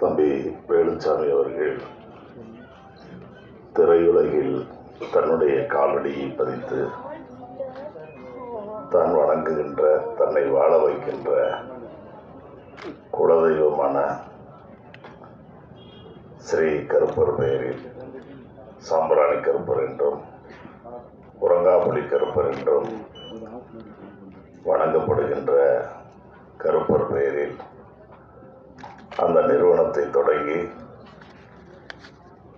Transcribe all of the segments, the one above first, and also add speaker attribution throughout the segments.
Speaker 1: தம்பி வேலுச்சாமி அவர்கள் திரையுலகில் தன்னுடைய காலடியை பதித்து தான் வணங்குகின்ற தன்னை வாழ வைக்கின்ற குலதெய்வமான ஸ்ரீ கருப்பர் பெயரில் சாம்பிராணி கருப்பர் என்றும் உறங்காப்புலி கருப்பர் என்றும் வணங்கப்படுகின்ற கருப்பர் பெயரில் அந்த நிறுவனத்தை தொடங்கி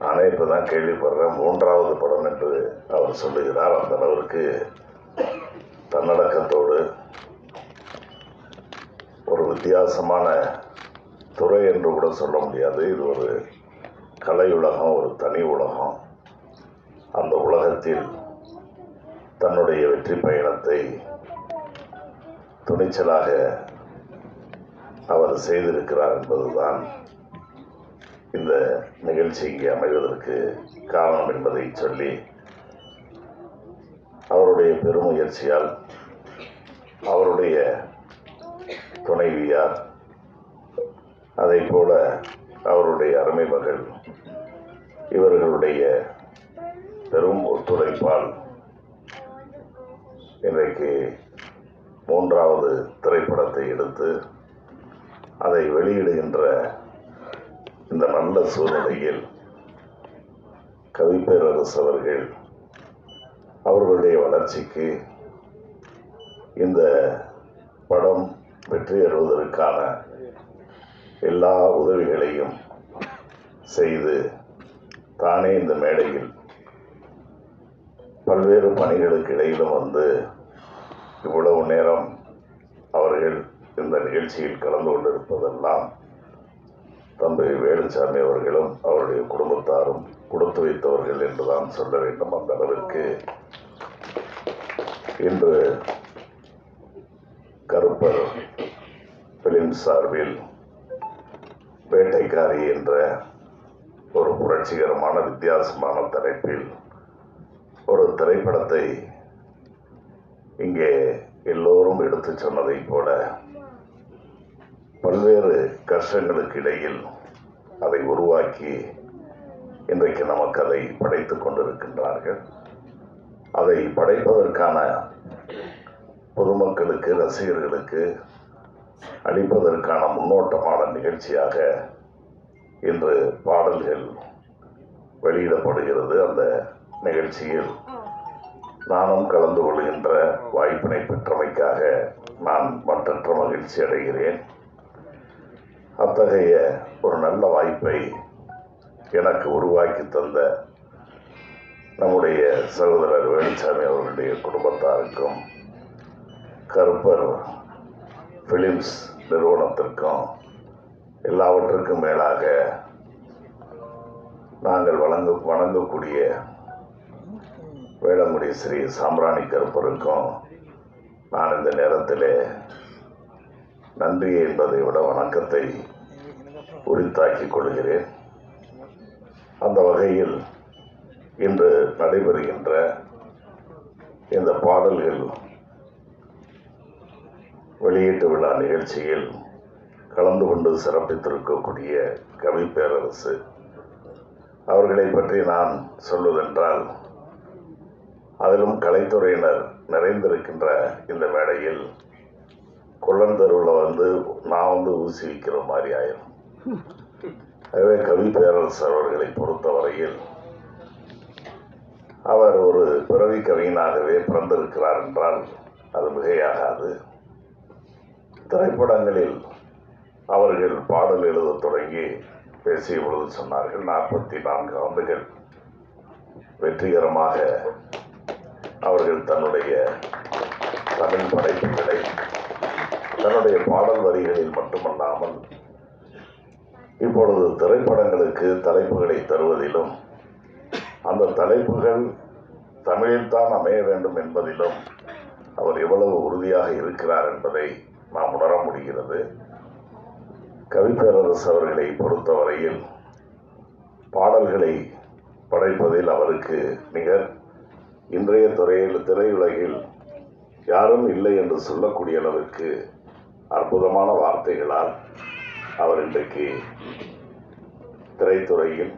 Speaker 1: நானே இப்போ தான் கேள்விப்படுறேன். மூன்றாவது படம் என்று அவர் சொல்லுகிறார். அந்த அளவிற்கு தன்னடக்கத்தோடு ஒரு வித்தியாசமான துறை என்று கூட சொல்ல முடியாது. இது ஒரு கலை உலகம் ஒரு தனி உலகம். அந்த உலகத்தில் தன்னுடைய வெற்றி பயணத்தை துணிச்சலாக அவர் செய்திருக்கிறார் என்பதுதான் இந்த நிகழ்ச்சி இங்கே அமைவதற்கு காரணம் என்பதை சொல்லி அவருடைய பெருமுயற்சியால் அவருடைய துணைவியார் அதை போல அவருடைய அருமை மகள் இவர்களுடைய பெரும் ஒத்துழைப்பால் இன்றைக்கு மூன்றாவது திரைப்படத்தை எடுத்து அதை வெளியிடுகின்ற இந்த நல்ல சூழ்நிலையில் கவிப்பேரரசு அவர்கள் அவர்களுடைய வளர்ச்சிக்கு இந்த படம் வெற்றி பெறுவதற்கான எல்லா உதவிகளையும் செய்து தானே இந்த மேடையில் பல்வேறு பணிகளுக்கு இடையிலும் வந்து இவ்வளவு நேரம் அவர்கள் இந்த நிகழ்ச்சியில் கலந்து கொண்டிருப்பதெல்லாம் தந்தை வேலுசாமி அவர்களும் அவருடைய குடும்பத்தாரும் கொடுத்து வைத்தவர்கள் என்றுதான் சொல்ல வேண்டும் அந்த அளவிற்கு. இன்று கருப்பர் பிலிம் சார்பில் வேட்டைக்காரி என்ற ஒரு புரட்சிகரமான வித்தியாசமான தலைப்பில் ஒரு திரைப்படத்தை இங்கே எல்லோரும் எடுத்துச் சொன்னதைப் போல பல்வேறு கஷ்டங்களுக்கு இடையில் அதை உருவாக்கி இன்றைக்கு நமக்கு அதை படைத்துக் கொண்டிருக்கின்றார்கள். அதை படைப்பதற்கான பொதுமக்களுக்கு ரசிகர்களுக்கு அளிப்பதற்கான முன்னோட்டமான நிகழ்ச்சியாக இன்று பாடல்கள் வெளியிடப்படுகிறது. அந்த நிகழ்ச்சியில் நானும் கலந்து கொள்கின்ற வாய்ப்பினை பெற்றமைக்காக நான் மற்றற்ற மகிழ்ச்சி அடைகிறேன். அத்தகைய ஒரு நல்ல வாய்ப்பை எனக்கு உருவாக்கி தந்த நம்முடைய சகோதரர் வேலுசாமி அவர்களுடைய குடும்பத்தாருக்கும் கருப்பர் ஃபிலிம்ஸ் நிறுவனத்திற்கும் எல்லாவற்றுக்கும் மேலாக நாங்கள் வழங்க வணங்கக்கூடிய வேளங்குடி ஸ்ரீ சாம்ராணி கருப்பருக்கும் நான் இந்த நேரத்தில் நன்றி என்பதை விட வணக்கத்தை உரித்தாக்கிக் கொள்கிறேன் அந்த வகையில் இன்று நடைபெறுகின்ற இந்த பாடல்கள் வெளியீட்டு விழா நிகழ்ச்சியில் கலந்து கொண்டு சிறப்பித்திருக்கக்கூடிய கவி பேரரசு. அவர்களை பற்றி நான் சொல்வதென்றால் அதிலும் கலைத்துறையினர் நிறைந்திருக்கின்ற இந்த மேடையில் குள்ளந்தருவில் வந்து நான் வந்து ஊசி வைக்கிற மாதிரி ஆயிரும். எனவே கவி பேரரசு அவர்களை பொறுத்தவரையில் அவர் ஒரு பிறவி கவிஞனாகவே பிறந்திருக்கிறார் என்றால் அது மிகையாகாது. திரைப்படங்களில் அவர்கள் பாடல் எழுதத் தொடங்கி பேசிய பொழுது சொன்னார்கள் நாற்பத்தி நான்கு ஆண்டுகள் வெற்றிகரமாக அவர்கள் தன்னுடைய தமிழ் படைப்புகளை தன்னுடைய பாடல் வரிகளில் மட்டுமல்லாமல் இப்பொழுது திரைப்படங்களுக்கு தலைப்புகளை தருவதிலும் அந்த தலைப்புகள் தமிழில்தான் அமைய வேண்டும் என்பதிலும் அவர் எவ்வளவு உறுதியாக இருக்கிறார் என்பதை நாம் உணர முடிகிறது. கவிப்பேரரசு அவர்களை பொறுத்தவரையில் பாடல்களை படைப்பதில் அவருக்கு நிகர் இன்றைய துறையில் திரையுலகில் யாரும் இல்லை என்று சொல்லக்கூடிய அளவிற்கு அற்புதமான வார்த்தைகளால் அவர் இன்றைக்கு திரைத்துறையில்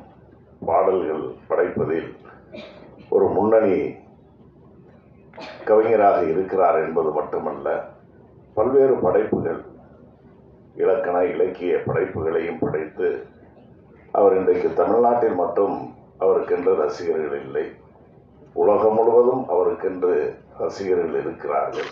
Speaker 1: பாடல்கள் படைப்பதில் ஒரு முன்னணி கவிஞராக இருக்கிறார் என்பது மட்டுமல்ல பல்வேறு படைப்புகள் இலக்கண இலக்கிய படைப்புகளையும் படைத்து அவர் இன்றைக்கு தமிழ்நாட்டில் மட்டும் அவருக்கென்று ரசிகர்கள் இல்லை. உலகம் முழுவதும் அவருக்கென்று ரசிகர்கள் இருக்கிறார்கள்.